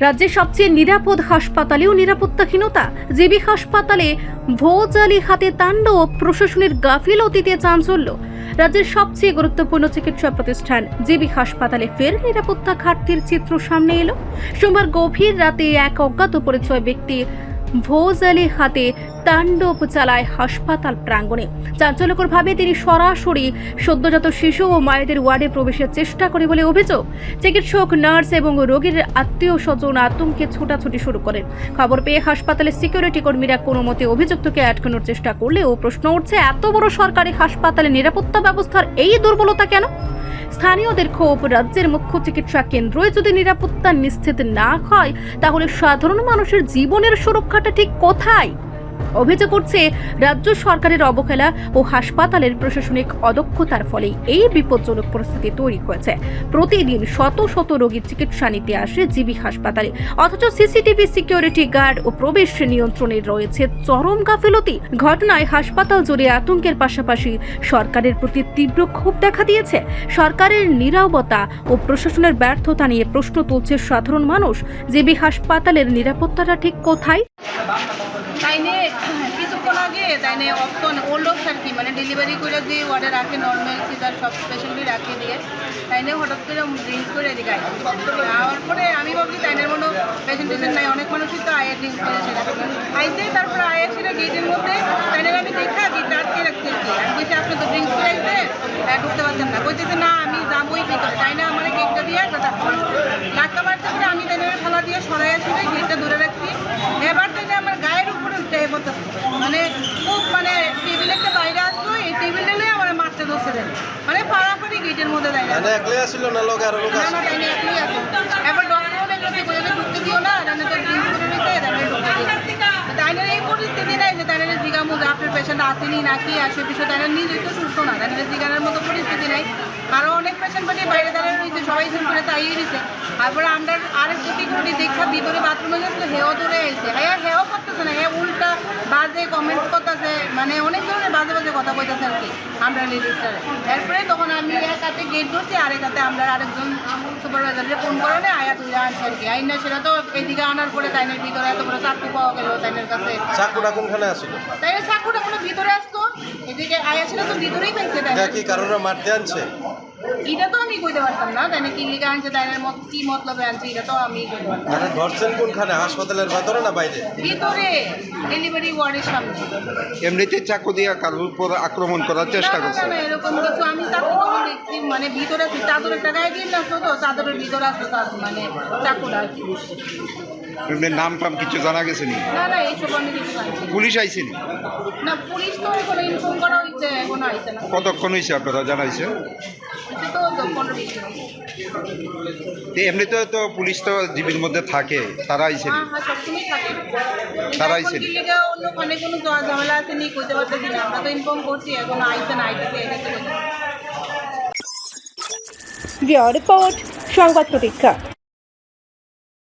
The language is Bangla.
রাজ্যের সবচেয়ে নিরাপদ হাসপাতালেও নিরাপত্তাহীনতা, জেবি হাসপাতালে ভোজালি হাতে তাণ্ডব, প্রশাসনের গাফিল গাফিলতিতে চাঞ্চল্য। রাজ্যের সবচেয়ে গুরুত্বপূর্ণ চিকিৎসা প্রতিষ্ঠান, জেবি হাসপাতালে ফের নিরাপত্তা ঘাটতির চিত্র সামনে এলো। সোমবার গভীর রাতে এক অজ্ঞাত পরিচয় ব্যক্তি ভোজালি হাতে তাণ্ডব চালায় হাসপাতাল প্রাঙ্গণে। চাঞ্চল্যকরভাবে তিনি সরাসরি সদ্যজাত শিশু ও মায়েদের ওয়ার্ডে প্রবেশের চেষ্টা করে বলে অভিযোগ। চিকিৎসক, নার্স এবং রোগীর আত্মীয় স্বজন আতঙ্কে ছোটাছুটি শুরু করেন। খবর পেয়ে হাসপাতালের সিকিউরিটি কর্মীরা কোনো মতে অভিযুক্তকে আটকানোর চেষ্টা করলেও প্রশ্ন উঠছে, এত বড় সরকারি হাসপাতালে নিরাপত্তা ব্যবস্থার এই দুর্বলতা কেন? স্থানীয়দের ক্ষোভ রাজ্যের মুখ্য চিকিৎসা কেন্দ্রই যদি নিরাপত্তা নিশ্চিত না হয়, তাহলে সাধারণ মানুষের জীবনের সুরক্ষাটা ঠিক কোথায়? অভিযোগ করছে রাজ্য সরকারের অবহেলা ও হাসপাতালের প্রশাসনিক অদক্ষতার ফলে এই বিপজ্জনক পরিস্থিতি তৈরি হয়েছে। প্রতিদিন শত শত রোগীর চিকিৎসা নিতে আসে জিবি হাসপাতালে। অথচ সিসিটিভি সিকিউরিটি গার্ড ও প্রবেশ নিয়ন্ত্রণে রয়েছে চরম গাফিলতি। ঘটনায় হাসপাতাল জুড়ে আতঙ্কের পাশাপাশি সরকারের প্রতি তীব্র ক্ষোভ দেখা দিয়েছে। সরকারের নিরাপত্তা ও প্রশাসনের ব্যর্থতা নিয়ে প্রশ্ন তুলছে সাধারণ মানুষ। জিবি হাসপাতালের নিরাপত্তাটা ঠিক কোথায়? তাইনে কিছুক্ষণ আগে তাইনে অপশন ওল্ড অফ আর কি মানে ডেলিভারি করে দিয়ে ওয়ার্ডে রাখে নর্মাল সিজার সব স্পেশালি রাখে দিয়ে, তাইনে হঠাৎ করে ড্রিঙ্কস করে এদিকে আয়। পরে আমি ভাবছি তাইনের কোনো পেশেন্ট টেশেন্ট নাই, অনেক মানুষই তো আয়ের ড্রিঙ্কস করে সেটা আইসে তারপরে আয়ের ছিল গেটের মধ্যে তাইনের আমি দেখা গেটটা আটকে রাখছি আর কি? আমি বলছি, আপনি তো ড্রিঙ্কস করে আর ঢুকতে পারছেন না। বলতেছে, না, আমি যাবোই ভিতরে। তাই না আমার গেটটা দিয়ে একটা ধাক্কা মারতে করে আমি তাইনের ফলা দিয়ে সরাই আসলে গেটটা ধরে রাখছি এবার তাইনে আমার গায়ের উপরে উঠে পড়তেছে মানে খুব মানে টেবিল একটা বাইরে আসলো এই টেবিলটা নিয়ে আমার মারতে ধরছে দেন মানে পাড়াপাড়ি গেটের মধ্যে দাঁড়িয়ে এনে একলাই আসছিল না লোক আরও লোক না আছে না তাইনে একলাই আছে এবার ডক্টরও দেখল যে ঢুকতে দিও না তাহলে তো ড্রিঙ্ক করে নিতে তাহলে ঢুকতে দিও। তাইনের এই পরিস্থিতি নাই যে তাইনের জিগামু যে আপনার পেশেন্ট আসেনি নাকি আসে বিষয় তাইনের নিজেই তো সুস্থ না তাইনের জিগানোর মতো পরিস্থিতি নাই। আরও অনেক পেশেন্ট মানে বাইরে দাঁড়িয়ে রয়েছে সবাই জুম করে তাইয়ে দিছে। তারপরে আমরা আরেক সিকিউরিটি দেখা ভিতরে বাথরুমে গেছিল হেও ধরে এসে হ্যাঁ হেও করতেছে না হ্যাঁ উল্টা বাজে কমেন্টস করতেছে মানে অনেক ধরনের বাজে বাজে কথা বলতেছে আর কি আমরা লেডিসটারে এরপরে তখন আমি এক হাতে গেট ধরছি আর এক হাতে আমরা আরেকজন সুপারভাইজারকে ফোন করে নেয় আয়া তুলে আনছে আর কি। আইন সেটা তো এদিকে আনার পরে তাইনের ভিতরে এত বড় চাকরি পাওয়া গেল তাইনের কাছে। চাকুটা কোনখানে আসছিল তাই চাকুটা কোনো ভিতরে আসতো? এদিকে আয়া ছিল তো ভিতরেই পেয়েছে তাই কি কারোর মারতে আনছে? এটা তো আমি কইতে পারতাম না তাই কি লিখে আনছে তাইনের মত কি মতলবে আনছে এটা তো আমি না। মানে ধরছেন কোনখানে? হাসপাতালের ভেতরে না বাইরে? ভিতরে ডেলিভারি ওয়ার্ডের সামনে। এমনিতে চাকু দিয়ে কারোর উপর আক্রমণ করার চেষ্টা না, না, করছে। না, এরকম কিছু আমি চাকু দেখছি মানে ভিতরে চাদরের একটা গায়ে দিয়ে আসতো তো চাদরের ভিতরে আসতো তার মানে চাকুটা আর কি। এমনি নাম টাম কিছু জানা গেছে নি? না না এইসব আমি কিছু না। পুলিশ আইসেনি না? পুলিশ তো ইনফর্ম করা হয়েছে এখনও আইছে না কতক্ষণ হয়েছে আপনারা জানাইছে হচ্ছে তো তো পনেরো বিশ মিনিট। তো এমনিতে তো পুলিশ তো জীবের মধ্যে থাকে তারা আইসেনি হ্যাঁ হ্যাঁ তারা আইছে? অন্য মানে কোনো ঝামেলা আছে নি কইতে পারতেছি না আমরা তো ইনফর্ম করছি এখনও আইছে না আইতেছে এটা তো কইতে পারছি না। রিপোর্ট সংবাদ প্রতীক্ষা